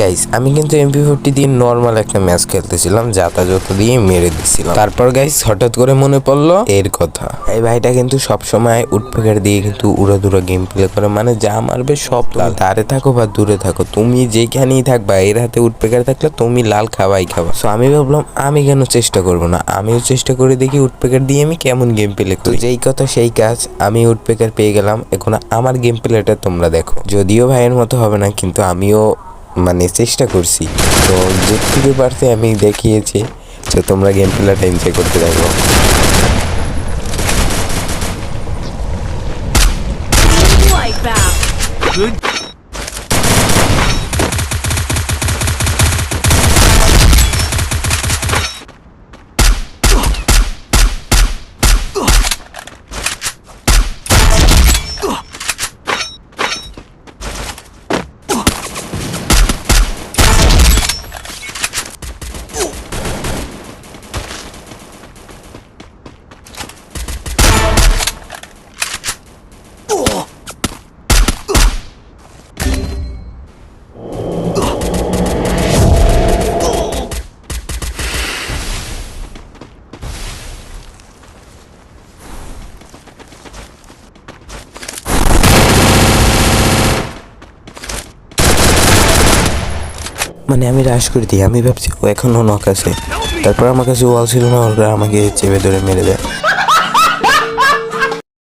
Guys আমি কিন্তু MP forty দিয়ে নর্মাল একটা ম্যাচ খেলতেছিলাম, যাতাযত দিয়ে মেরে দিছিলাম। তারপর গাইস হঠাৎ করে মনে পড়ল এর কথা। এই ভাইটা কিন্তু সব সময় উঠপেকার দিয়ে কিন্তু উড়াদুরা গেম প্লে করে মানে যা মারবে সব লাল দাঁড়ে থাকো বা দূরে থাকো, তুমি যেখানেই থাকবা, এর হাতে উঠপেকার থাকলে তুমি লাল খাবাই খাবা। সো আমি ভাবলাম, আমি কেন চেষ্টা করব না? আমিও চেষ্টা করে দেখি উঠপেকার দিয়ে আমি কেমন গেম প্লে করি যেই কথা সেই কাজ, আমি উঠপেকার পেয়ে গেলাম। এখন আমার গেম প্লেটা তোমরা দেখো। যদিও ভাইয়ের মতো হবে না, কিন্তু আমিও মানে চেষ্টা করছি তো যেটুকু পারতে আমি দেখিয়েছি তো তোমরা গেম প্লেটা এনজয় করতে থাকো Wipeout. মানে আমি রাশ করে দিই, আমি ভাবছি ও এখনও নক আছে। তারপর আমার কাছে ওয়াল ছিল না, ওরা আমাকে চেপে ধরে মেরে দেয়।